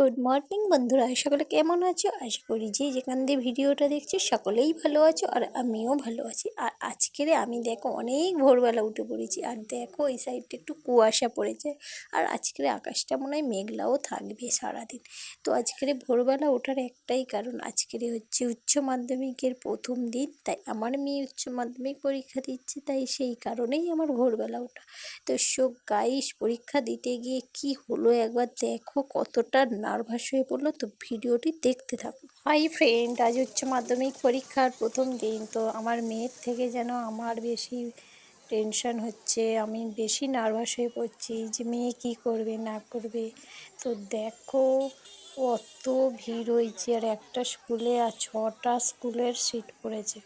Good morning বন্ধুরা সকলে কেমন আছো? আশা করি যে যেখান দিয়ে ভিডিওটা দেখছ সকলেই ভালো আছো আর আমিও ভালো আছি। আর আজকের আমি দেখো অনেক ভোরবেলা উঠে পড়েছি আর দেখো এই সাইডটা একটু কুয়াশা পড়েছে আর আজকের আকাশটা মনে হয় মেঘলাও থাকবে সারাদিন। তো আজকের ভোরবেলা ওঠার একটাই কারণ, আজকের হচ্ছে উচ্চ মাধ্যমিকের প্রথম দিন, তাই আমার মেয়ে উচ্চ মাধ্যমিক পরীক্ষা দিচ্ছে, তাই সেই কারণেই আমার ভোরবেলা ওঠা। তো শোক গাইস পরীক্ষা দিতে গিয়ে কি হলো একবার দেখো কতটা নার্ভাস হয়ে পড়ল, তো ভিডিওটি দেখতে থাকো হাই ফ্রেন্ড, আজ উচ্চ মাধ্যমিক পরীক্ষার প্রথম দিন, তো আমার মেয়ের থেকে যেন আমার বেশি টেনশন হচ্ছে, আমি বেশি নার্ভাস হয়ে পড়ছি যে মেয়ে কী করবে, না করবে। তো দেখো, কত ভিড় হয়েছে, আর একটা স্কুলে আর ছটা স্কুলের সিট পড়েছে।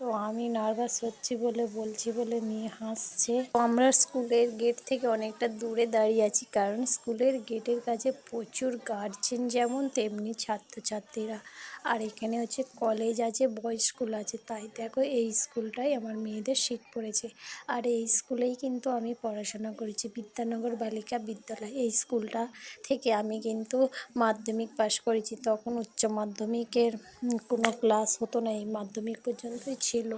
তো আমি নার্ভাস হচ্ছি বলে বলছি বলে মেয়ে হাসছে। তো আমরা স্কুলের গেট থেকে অনেকটা দূরে দাঁড়িয়ে আছি, কারণ স্কুলের গেটের কাছে প্রচুর গার্জেন যেমন তেমনি ছাত্রছাত্রীরা। আর এখানে হচ্ছে কলেজ আছে বয়েজ স্কুল আছে। তাই দেখো এই স্কুলটাই আমার মেয়েদের সিট পড়েছে। আর এই স্কুলেই কিন্তু আমি পড়াশোনা করেছি, বিদ্যানগর বালিকা বিদ্যালয়। এই স্কুলটা থেকে আমি কিন্তু মাধ্যমিক পাশ করেছি। তখন উচ্চ মাধ্যমিকের কোনো ক্লাস হতো না, এই মাধ্যমিক পর্যন্তই ছিল।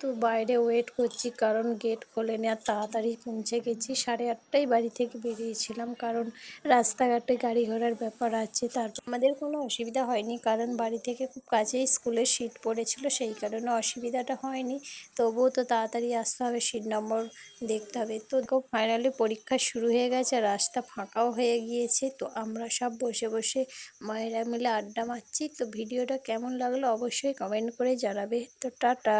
তো বাইরে ওয়েট করছি কারণ গেট খোলেনি আর তাড়াতাড়ি পৌঁছে গেছি। সাড়ে আটটায় বাড়ি থেকে বেরিয়েছিলাম কারণ রাস্তাঘাটে গাড়ি ঘোড়ার ব্যাপার আছে, তারপর আমাদের কোনো অসুবিধা হয়নি কারণ বাড়ি থেকে খুব কাছেই স্কুলের সিট পড়েছিল, সেই কারণে অসুবিধাটা হয়নি। তবুও তো তাড়াতাড়ি আসতে হবে সিট নম্বর দেখতে হবে। তো ফাইনালি পরীক্ষা শুরু হয়ে গেছে, রাস্তা ফাঁকাও হয়ে গিয়েছে। তো আমরা সব বসে বসে মায়েরা মিলে আড্ডা মারছি। তো ভিডিওটা কেমন লাগল অবশ্যই কমেন্ট করে জানাবে। তো টাটা।